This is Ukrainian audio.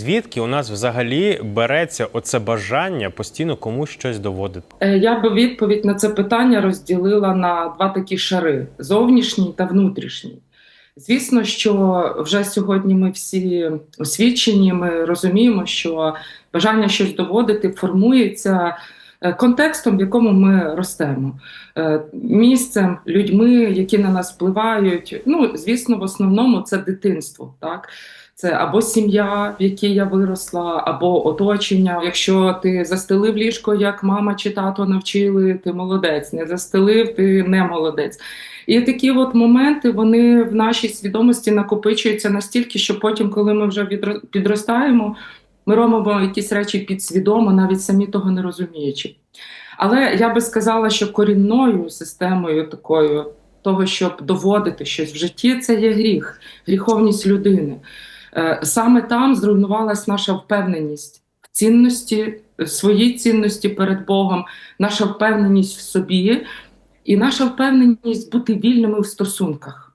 Звідки у нас взагалі береться оце бажання постійно комусь щось доводити? Е, Я би відповідь на це питання розділила на два такі шари: зовнішній та внутрішній. Звісно, що вже сьогодні ми всі освічені, ми розуміємо, що бажання щось доводити формується контекстом, в якому ми ростемо, Е, місцем, людьми, які на нас впливають. Ну, звісно, в основному це дитинство. Так? Це або сім'я, в якій я виросла, або оточення. Якщо ти застелив ліжко, як мама чи тато навчили, ти молодець. Не застелив, ти не молодець. І такі от моменти вони в нашій свідомості накопичуються настільки, що потім, коли ми вже підростаємо, ми робимо якісь речі підсвідомо, навіть самі того не розуміючи. Але я би сказала, що корінною системою такою того, щоб доводити щось в житті, це є гріх, гріховність людини. Е, Саме там зруйнувалась наша впевненість в цінності, в своїй цінності перед Богом, наша впевненість в собі і наша впевненість бути вільними в стосунках.